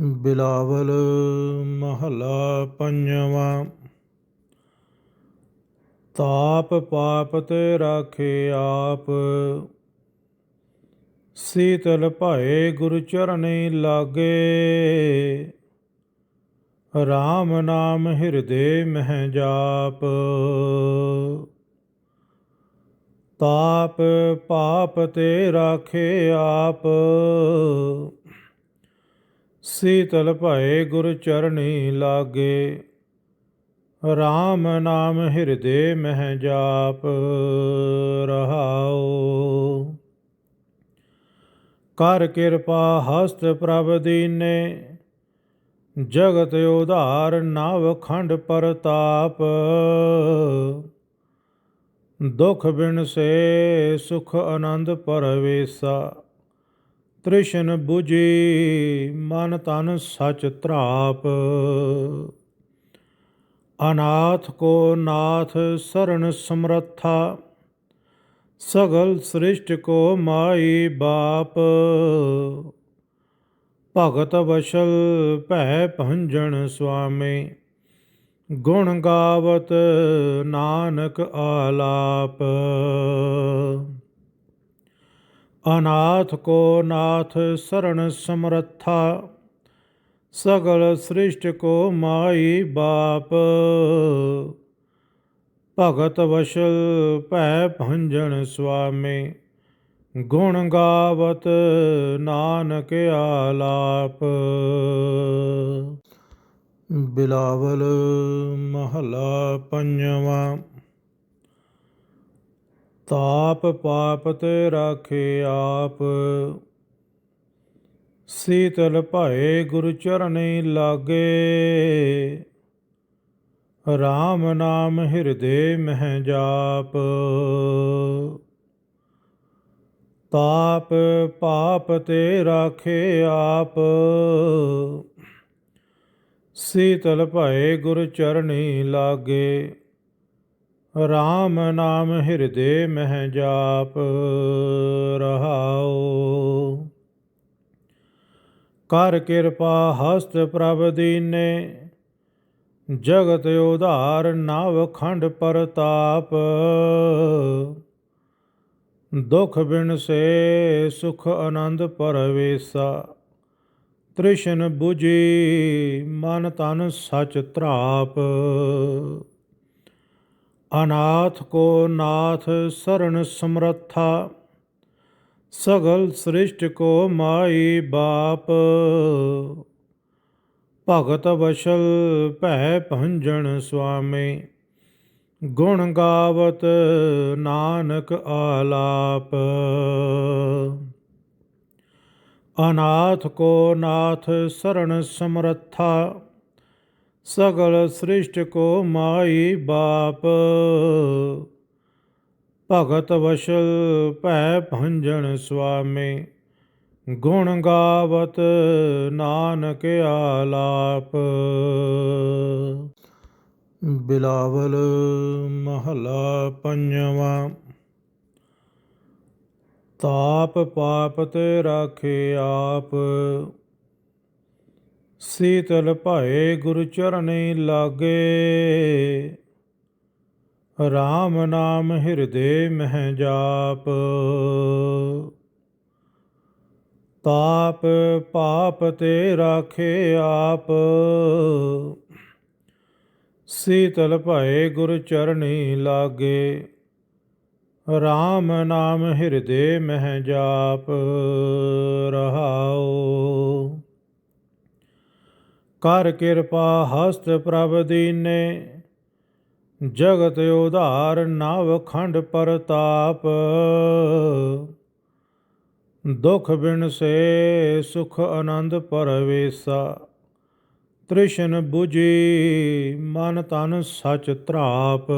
ਬਿਲਾਵਲ ਮਹੱਲਾ ਪੰਜਵਾਂ। ਤਾਪ ਪਾਪ ਤੇ ਰਾਖੇ ਆਪ। ਸੀਤਲ ਭਾਏ ਗੁਰੂ ਚਰਣੀ ਲਾਗੇ। RAM ਨਾਮ ਹਿਰਦੇ ਮਹਿ ਜਾਪ। ਤਾਪ ਪਾਪ ਤੇ ਰਾਖੇ ਆਪ। ਸੀਤਲ ਭਾਏ ਗੁਰ ਚਰਣੀ ਲਾਗੇ। RAM ਨਾਮ ਹਿਰਦੇ ਮਹਿ ਜਾਪ ਰਹਾਉ। ਕਰ ਕਿਰਪਾ ਹਸਤ ਪ੍ਰਭ ਦੀਨੇ, ਜਗਤ ਉਧਾਰ ਨਵ ਖੰਡ ਪਰਤਾਪ। ਦੁਖ ਬਿਨ ਸੇ ਸੁਖ ਆਨੰਦ ਪਰਵੇਸਾ। ਤ੍ਰਿਸ਼ਨ 부ਜੀ ਮਨ ਤਨ ਸਚ ਧਰਾਪ। ਅਨਾਥ ਕੋ ਨਾਥ ਸਰਣ ਸਮਰੱਥਾ, ਸਗਲ ਸ੍ਰਿਸ਼ਟ ਕੋ ਮਾਈ ਬਾਪ। ਭਗਤ ਵਸ਼ਲ ਭੈ ਭੰਜਣ ਸੁਆਮੀ, ਗੁਣ ਗਾਵਤ ਨਾਨਕ ਆਲਾਪ। ਅਨਾਥ ਕੋ ਨਾਥ ਸਰਣ ਸਮਰੱਥਾ, ਸਗਲ ਸ੍ਰਿਸ਼ਟ ਕੋ ਮਾਈ ਬਾਪ। ਭਗਤ ਵਸ਼ਲ ਭੈ ਭੰਜਨ ਸੁਆਮੀ, ਗੁਣ ਗਾਵਤ ਨਾਨਕ ਆਲਾਪ। ਬਿਲਾਵਲ ਮਹਲਾ ਪੰਜਵਾਂ। ਤਾਪ ਪਾਪ ਤੇ ਰਾਖੇ ਆਪ। ਸੀਤਲ ਭਾਏ ਗੁਰੂ ਚਰਣੀ ਲਾਗੇ। RAM ਨਾਮ ਹਿਰਦੇ ਮਹਿ ਜਾਪ। ਤਾਪ ਪਾਪ ਤੇ ਰਾਖੇ ਆਪ। ਸੀਤਲ ਭਾਏ ਗੁਰ ਚਰਣੀ ਲਾਗੇ। RAM ਨਾਮ ਹਿਰਦੇ ਮਹਿ ਜਾਪ ਰਹਾਉ। ਕਰ ਕਿਰਪਾ ਹਸਤ ਪ੍ਰਭ ਦੀਨੇ, ਜਗਤ ਉਧਾਰ ਨਵ ਖੰਡ ਪਰਤਾਪ। ਦੁਖ ਬਿਨ ਸੇ, ਸੁਖ ਆਨੰਦ ਪਰਵੇਸਾ। ਤ੍ਰਿਸ਼ਨ 부ਜੀ ਮਨ ਤਨ ਸਚ ਧਰਾਪ। ਅਨਾਥ ਕੋ ਨਾਥ ਸਰਣ ਸਮਰੱਥਾ, ਸਗਲ ਸ੍ਰਿਸ਼ਟ ਕੋ ਮਾਈ ਬਾਪ। ਭਗਤ ਵਸ਼ਲ ਭੈ ਭੰਜਣ ਸੁਆਮੀ, ਗੁਣ ਗਾਵਤ ਨਾਨਕ ਆਲਾਪ। ਅਨਾਥ ਕੋ ਨਾਥ ਸਰਣ ਸਮਰੱਥਾ ਸਗਲ ਸ੍ਰਿਸ਼ਟ ਕੋ ਮਾਈ ਬਾਪ। ਭਗਤ ਵਸ਼ਲ ਭੈ ਭੰਜਨ ਸੁਆਮੀ, ਗੁਣ ਗਾਵਤ ਨਾਨਕ ਆਲਾਪ। ਬਿਲਾਵਲ ਮਹਲਾ ਪੰਜਵਾਂ, ਤਾਪ ਪਾਪ ਤੇ ਰਾਖੇ ਆਪ। ਸੀਤਲ ਭਾਏ ਗੁਰੂ ਚਰਣੀ ਲਾਗੇ। RAM ਨਾਮ ਹਿਰਦੇ ਮਹਿ ਜਾਪ। ਤਾਪ ਪਾਪ ਤੇ ਰਾਖੇ ਆਪ। ਸੀਤਲ ਭਾਏ ਗੁਰ ਚਰਣੀ ਲਾਗੇ। RAM ਨਾਮ ਹਿਰਦੇ ਮਹਿ ਜਾਪ। ਰਹਾਓ ਕਰ ਕਿਰਪਾ ਹਸਤ ਪ੍ਰਭ ਦੀਨੇ, ਜਗਤ ਉਧਾਰ ਨਵ ਖੰਡ ਪਰਤਾਪ। ਦੁਖ ਬਿਨ ਸੇ, ਸੁਖ ਆਨੰਦ ਪਰਵੇਸਾ, ਤ੍ਰਿਸ਼ਨ 부ਜੀ ਮਨ ਤਨ ਸਚ ਤ੍ਰਾਪ।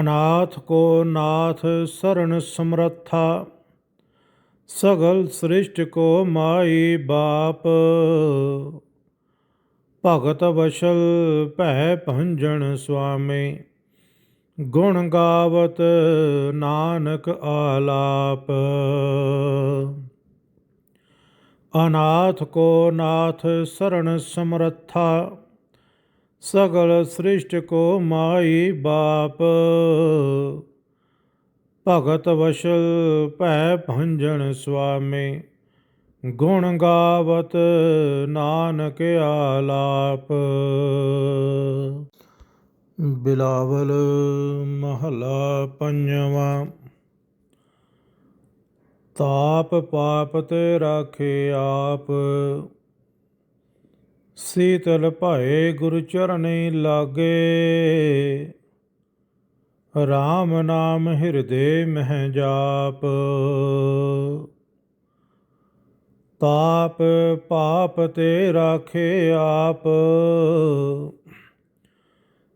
ਅਨਾਥ ਕੋ ਨਾਥ ਸਰਣ ਸਮਰੱਥਾ ਸਗਲ ਸ੍ਰਿਸ਼ਟ ਕੋ ਮਾਈ ਬਾਪ। ਭਗਤ ਵਸ਼ਲ ਭੈ ਭੰਜਣ ਸੁਆਮੀ, ਗੁਣ ਗਾਵਤ ਨਾਨਕ ਆਲਾਪ। ਅਨਾਥ ਕੋ ਨਾਥ ਸਰਣ ਸਮਰੱਥਾ, ਸਗਲ ਸ੍ਰਿਸ਼ਟ ਕੋ ਮਾਈ ਬਾਪ। ਭਗਤ ਵਸ਼ਲ ਭੈ ਭੰਜਨ ਸੁਆਮੀ, ਗੁਣ ਗਾਵਤ ਨਾਨਕ ਆਲਾਪ। ਬਿਲਾਵਲ ਮਹਲਾ ਪੰਜਵਾਂ, ਤਾਪ ਪਾਪ ਤੇ ਰਾਖੇ ਆਪ। ਸੀਤਲ ਭਾਏ ਗੁਰੂ ਚਰਣੀ ਲਾਗੇ RAM ਨਾਮ ਹਿਰਦੇ ਮਹਿ ਜਾਪ। ਤਾਪ ਪਾਪ ਤੇ ਰਾਖੇ ਆਪ।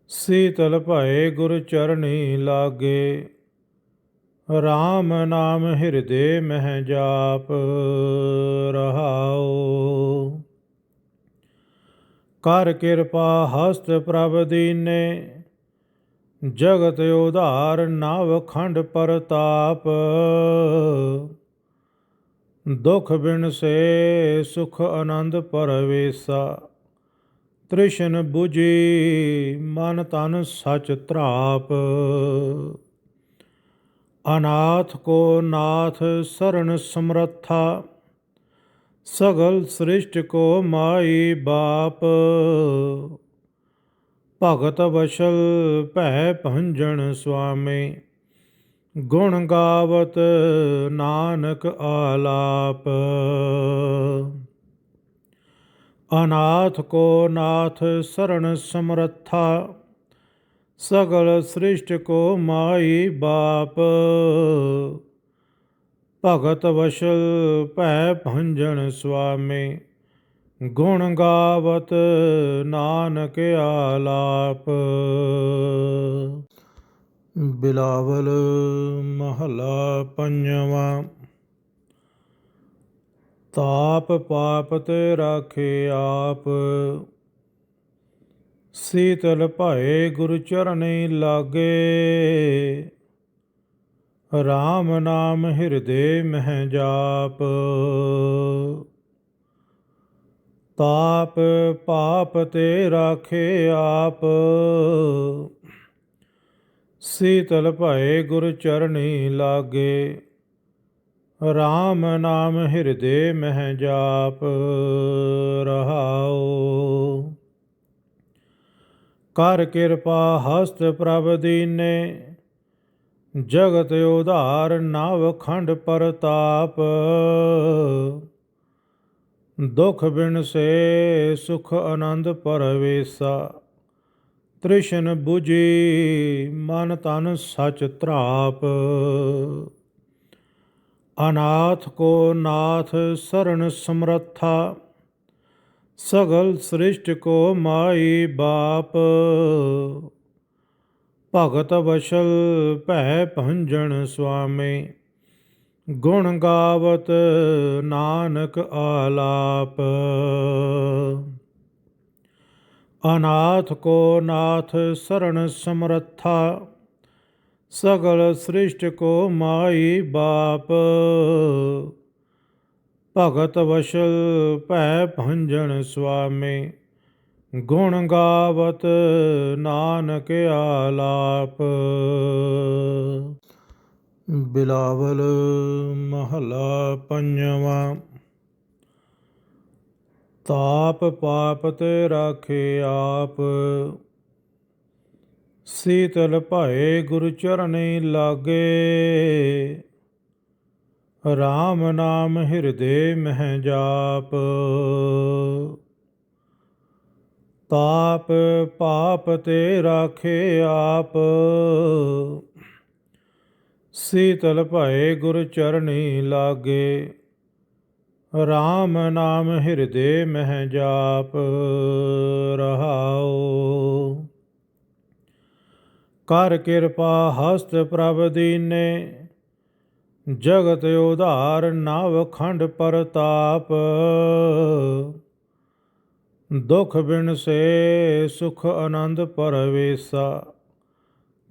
ਸੀਤਲ ਭਏ ਗੁਰ ਚਰਣੀ ਲਾਗੇ। RAM ਨਾਮ ਹਿਰਦੇ ਮਹਿ ਜਾਪ ਰਹਾਓ ਕਰ ਕਿਰਪਾ ਹਸਤ ਪ੍ਰਭ ਦੀਨੇ। ਜਗਤ ਉਧਾਰ ਨਵ ਖੰਡ ਪ੍ਰਤਾਪ। ਦੁਖ ਬਿਨ ਸੇ, ਸੁਖ ਆਨੰਦ ਪਰਵੇਸਾ। ਤ੍ਰਿਸ਼ਨ 부ਜੀ ਮਨ ਤਨ ਸਚ ਧਰਾਪ। ਅਨਾਥ ਕੋ ਨਾਥ ਸਰਣ ਸਮਰੱਥਾ। ਸਗਲ ਸ੍ਰਿਸ਼ਟ ਕੋ ਮਾਈ ਬਾਪ। ਭਗਤ ਵਸ਼ਲ ਭੈ ਭੰਜਨ ਸੁਆਮੀ, ਗੁਣ ਗਾਵਤ ਨਾਨਕ ਆਲਾਪ। ਅਨਾਥ ਕੋ ਨਾਥ ਸਰਣ ਸਮਰੱਥਾ, ਸਗਲ ਸ੍ਰਿਸ਼ਟ ਕੋ ਮਾਈ ਬਾਪ। ਭਗਤ ਵਸ਼ਲ ਭੈ ਭੰਜਨ ਸੁਆਮੀ ਗੁਣ ਗਾਵਤ ਨਾਨਕ ਆਲਾਪ। ਬਿਲਾਵਲ ਮਹਲਾ ਪੰਜਵਾਂ। ਤਾਪ ਪਾਪ ਤੇ ਰਾਖੇ ਆਪ। ਸੀਤਲ ਭਾਏ ਗੁਰੂ ਚਰਣੀ ਲਾਗੇ। RAM ਨਾਮ ਹਿਰਦੇ ਮਹਿ ਜਾਪ। ਤਾਪ ਪਾਪ ਤੇ ਰਾਖੇ ਆਪ। ਸੀਤਲ ਭਏ ਗੁਰ ਚਰਣੀ ਲਾਗੇ RAM ਨਾਮ ਹਿਰਦੇ ਮਹਿ ਜਾਪ ਰਹਾਓ ਕਰ ਕਿਰਪਾ ਹਸਤ ਪ੍ਰਭ ਦੀਨੇ, ਜਗਤ ਉਧਾਰ ਨਵ ਖੰਡ ਪ੍ਰਤਾਪ। ਦੁਖ ਬਿਨ ਸੇ, ਸੁਖ ਆਨੰਦ ਪਰਵੇਸਾ। ਤ੍ਰਿਸ਼ਨ 부ਜੀ ਮਨ ਤਨ ਸਚ ਧਰਾਪ। ਅਨਾਥ ਕੋ ਨਾਥ ਸਰਣ ਸਮਰੱਥਾ, ਸਗਲ ਸ੍ਰਿਸ਼ਟ ਕੋ ਮਾਈ ਬਾਪ। ਭਗਤ ਵਸ਼ਲ ਭੈ ਭੰਜਨ ਸੁਆਮੀ। ਗੁਣ ਗਾਵਤ ਨਾਨਕ ਆਲਾਪ। ਅਨਾਥ ਕੋ ਨਾਥ ਸਰਣ ਸਮਰੱਥਾ, ਸਗਲ ਸ੍ਰਿਸ਼ਟ ਕੋ ਮਾਈ ਬਾਪ। ਭਗਤ ਵਸ਼ਲ ਭੈ ਭੰਜਨ ਸੁਆਮੀ, ਗੁਣ ਗਾਵਤ ਨਾਨਕ ਆਲਾਪ। ਬਿਲਾਵਲ ਮਹਲਾ ਪੰਜਵਾਂ। ਤਾਪ ਪਾਪ ਤੇ ਰਾਖੇ ਆਪ। ਸੀਤਲ ਭਾਏ ਗੁਰੂ ਚਰਣੀ ਲਾਗੇ। RAM ਨਾਮ ਹਿਰਦੇ ਮਹਿ ਜਾਪ। ਤਾਪ ਪਾਪ ਤੇ ਰਾਖੇ ਆਪ। ਸੀਤਲ ਭਏ ਗੁਰ ਚਰਣੀ ਲਾਗੇ। RAM ਨਾਮ ਹਿਰਦੇ ਮਹਿ ਜਾਪ ਰਹਾਉ। ਕਰ ਕਿਰਪਾ ਹਸਤ ਪ੍ਰਭ ਦੀਨੇ, ਜਗਤ ਉਧਾਰ ਨਵ ਖੰਡ ਪ੍ਰਤਾਪ। ਦੁਖ ਬਿਨ ਸੇ ਸੁਖ ਆਨੰਦ ਪਰਵੇਸਾ।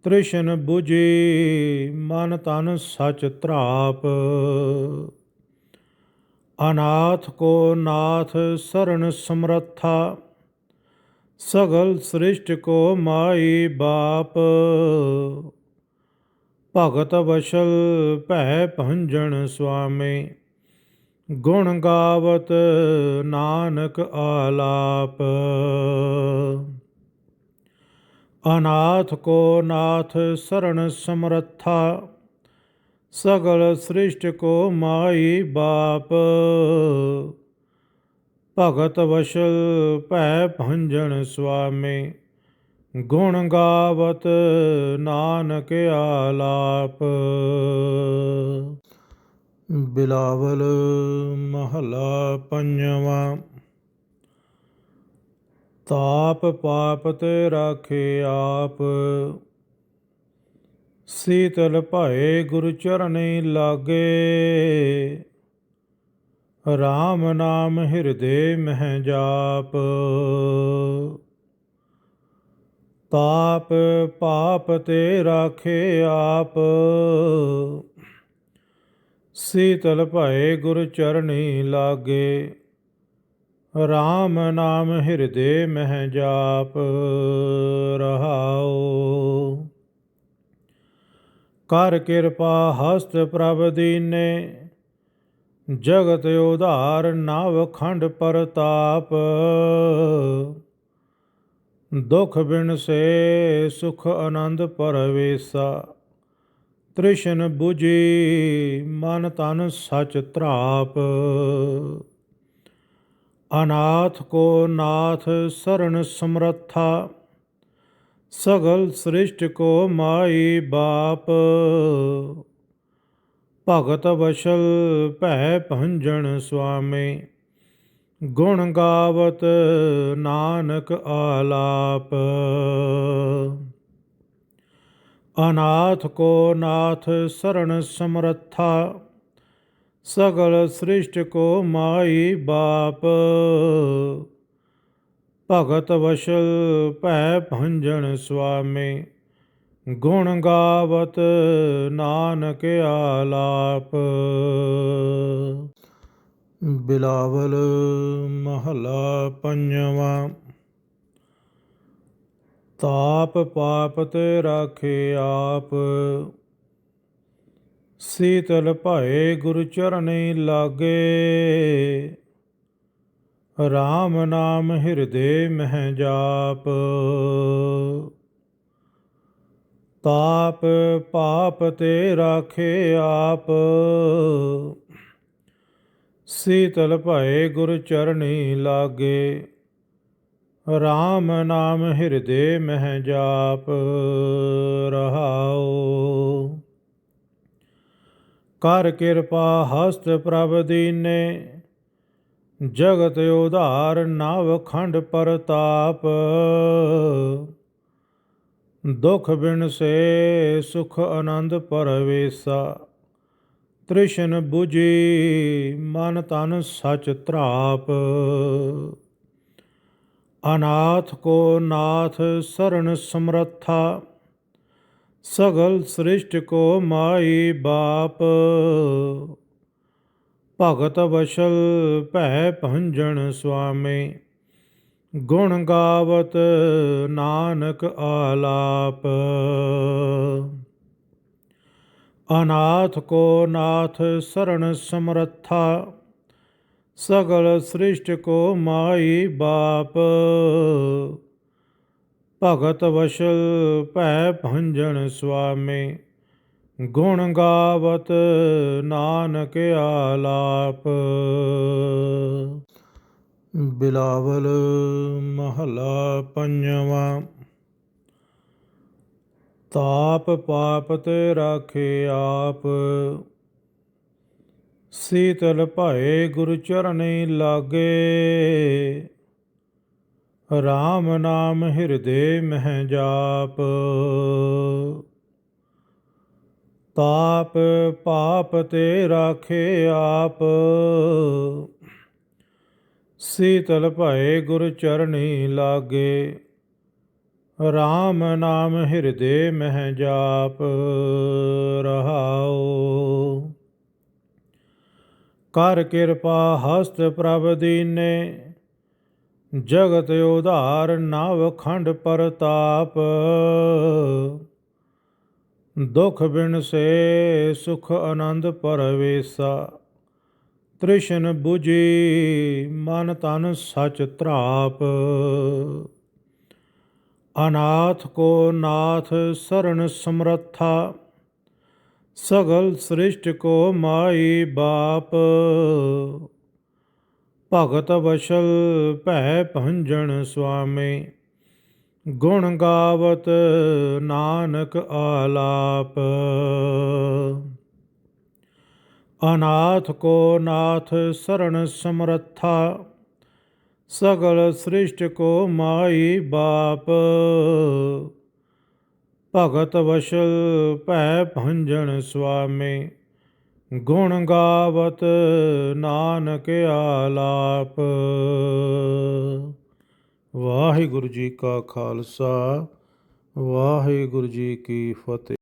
ਤ੍ਰਿਸ਼ਨ 부ਜੀ ਮਨ ਤਨ ਸਚ ਧਰਾਪ। ਅਨਾਥ ਕੋ ਨਾਥ ਸਰਣ ਸਮਰੱਥਾ, ਸਗਲ ਸ੍ਰਿਸ਼ਟ ਕੋ ਮਾਈ ਬਾਪ। ਭਗਤ ਵਸ਼ਲ ਭੈ ਭੰਜਣ ਸੁਆਮੀ, ਗੁਣ ਗਾਵਤ ਨਾਨਕ ਆਲਾਪ। ਅਨਾਥ ਕੋ ਨਾਥ ਸਰਣ ਸਮਰੱਥਾ, ਸਗਲ ਸ੍ਰਿਸ਼ਟ ਕੋ ਮਾਈ ਬਾਪ। ਭਗਤ ਵਸ਼ਲ ਭੈ ਭੰਜਨ ਸੁਆਮੀ, ਗੁਣ ਗਾਵਤ ਨਾਨਕ ਆਲਾਪ। ਬਿਲਾਵਲ ਮਹਲਾ ਪੰਜਵਾਂ। ਤਾਪ ਪਾਪ ਤੇ ਰਾਖੇ ਆਪ। ਸੀਤਲ ਭਾਏ ਗੁਰੂ ਚਰਣੀ ਲਾਗੇ। RAM ਨਾਮ ਹਿਰਦੇ ਮਹਿ ਜਾਪ। ਤਾਪ ਪਾਪ ਤੇ ਰਾਖੇ ਆਪ। ਸੀਤਲ ਭਾਏ ਗੁਰ ਚਰਣੀ ਲਾਗੇ। RAM ਨਾਮ ਹਿਰਦੇ ਮਹਿ ਜਾਪ ਰਹਾਓ ਕਰ ਕਿਰਪਾ ਹਸਤ ਪ੍ਰਭ ਦੀਨੇ, ਜਗਤ ਉਧਾਰ ਨਵ ਖੰਡ ਪ੍ਰਤਾਪ। ਦੁਖ ਬਿਨ ਸੇ, ਸੁਖ ਆਨੰਦ ਪਰਵੇਸਾ। ਤ੍ਰਿਸ਼ਨ 부ਜੀ ਮਨ ਤਨ ਸਚ ਤ੍ਰਾਪ ਅਨਾਥ ਕੋ ਨਾਥ ਸਰਣ ਸਮਰੱਥਾ, ਸਗਲ ਸ੍ਰਿਸ਼ਟ ਕੋ ਮਾਈ ਬਾਪ। ਭਗਤ ਵਸ਼ਲ ਭੈ ਭੰਜਣ ਸੁਆਮੀ, ਗੁਣ ਗਾਵਤ ਨਾਨਕ ਆਲਾਪ। ਅਨਾਥ ਕੋ ਨਾਥ ਸਰਣ ਸਮਰੱਥਾ ਸਗਲ ਸ੍ਰਿਸ਼ਟ ਕੋ ਮਾਈ ਬਾਪ। ਭਗਤ ਵਸ਼ਲ ਭੈ ਭੰਜਨ ਸੁਆਮੀ, ਗੁਣ ਗਾਵਤ ਨਾਨਕ ਆਲਾਪ। ਬਿਲਾਵਲ ਮਹਲਾ ਪੰਜਵਾਂ, ਤਾਪ ਪਾਪ ਤੇ ਰਾਖੇ ਆਪ। ਸੀਤਲ ਭਾਏ ਗੁਰੂ ਚਰਣੀ ਲਾਗੇ। RAM ਨਾਮ ਹਿਰਦੇ ਮਹਿ ਜਾਪ। ਤਾਪ ਪਾਪ ਤੇ ਰਾਖੇ ਆਪ। ਸੀਤਲ ਭਏ ਗੁਰ ਚਰਣੀ ਲਾਗੇ। RAM ਨਾਮ ਹਿਰਦੇ ਮਹਿ ਜਾਪ। ਰਹਾਓ ਕਰ ਕਿਰਪਾ ਹਸਤ ਪ੍ਰਭ ਦੀਨੇ, ਜਗਤ ਉਧਾਰ ਨਵ ਖੰਡ ਪ੍ਰਤਾਪ। ਦੁਖ ਬਿਨ ਸੇ, ਸੁਖ ਆਨੰਦ ਪਰਵੇਸਾ, ਤ੍ਰਿਸ਼ਨ 부ਜੀ ਮਨ ਤਨ ਸਚ ਤ੍ਰਾਪ ਅਨਾਥ ਕੋ ਨਾਥ ਸਰਣ ਸਮਰੱਥਾ ਸਗਲ ਸ੍ਰਿਸ਼ਟ ਕੋ ਮਾਈ ਬਾਪ। ਭਗਤ ਵਸ਼ਲ ਭੈ ਭੰਜਣ ਸੁਆਮੀ, ਗੁਣ ਗਾਵਤ ਨਾਨਕ ਆਲਾਪ। ਅਨਾਥ ਕੋ ਨਾਥ ਸਰਣ ਸਮਰੱਥਾ, ਸਗਲ ਸ੍ਰਿਸ਼ਟ ਕੋ ਮਾਈ ਬਾਪ। ਭਗਤ ਵਸ਼ਲ ਭੈ ਭੰਜਨ ਸੁਆਮੀ, ਗੁਣ ਗਾਵਤ ਨਾਨਕ ਆਲਾਪ। ਬਿਲਾਵਲ ਮਹਲਾ ਪੰਜਵਾਂ, ਤਾਪ ਪਾਪ ਤੇ ਰਾਖੇ ਆਪ। ਸੀਤਲ ਭਾਏ ਗੁਰੂ ਚਰਣੀ ਲਾਗੇ RAM ਨਾਮ ਹਿਰਦੇ ਮਹਿ ਜਾਪ। ਤਾਪ ਪਾਪ ਤੇ ਰਾਖੇ ਆਪ। ਸੀਤਲ ਭਏ ਗੁਰ ਚਰਣੀ ਲਾਗੇ। RAM ਨਾਮ ਹਿਰਦੇ ਮਹਿ ਜਾਪ ਰਹਾਓ ਕਰ ਕਿਰਪਾ ਹਸਤ ਪ੍ਰਭ ਦੀਨੇ। ਜਗਤ ਉਧਾਰ ਨਵ ਖੰਡ ਪ੍ਰਤਾਪ। ਦੁਖ ਬਿਨ ਸੇ, ਸੁਖ ਆਨੰਦ ਪਰਵੇਸਾ। ਤ੍ਰਿਸ਼ਨ 부ਜੀ ਮਨ ਤਨ ਸਚ ਧਰਾਪ। ਅਨਾਥ ਕੋ ਨਾਥ ਸਰਣ ਸਮਰੱਥਾ। ਸਗਲ ਸ੍ਰਿਸ਼ਟ ਕੋ ਮਾਈ ਬਾਪ। ਭਗਤ ਵਸ਼ਲ ਭੈ ਭੰਜਨ ਸੁਆਮੀ, ਗੁਣ ਗਾਵਤ ਨਾਨਕ ਆਲਾਪ। ਅਨਾਥ ਕੋ ਨਾਥ ਸਰਣ ਸਮਰੱਥਾ, ਸਗਲ ਸ੍ਰਿਸ਼ਟ ਕੋ ਮਾਈ ਬਾਪ। ਭਗਤ ਵਸ਼ਲ ਭੈ ਭੰਜਨ ਸੁਆਮੀ ਗੁਣ ਗਾਵਤ ਨਾਨਕ ਆਲਾਪ। ਵਾਹਿਗੁਰੂ ਜੀ ਕਾ ਖਾਲਸਾ ਵਾਹਿਗੁਰੂ ਜੀ ਕੀ ਫਤਿਹ।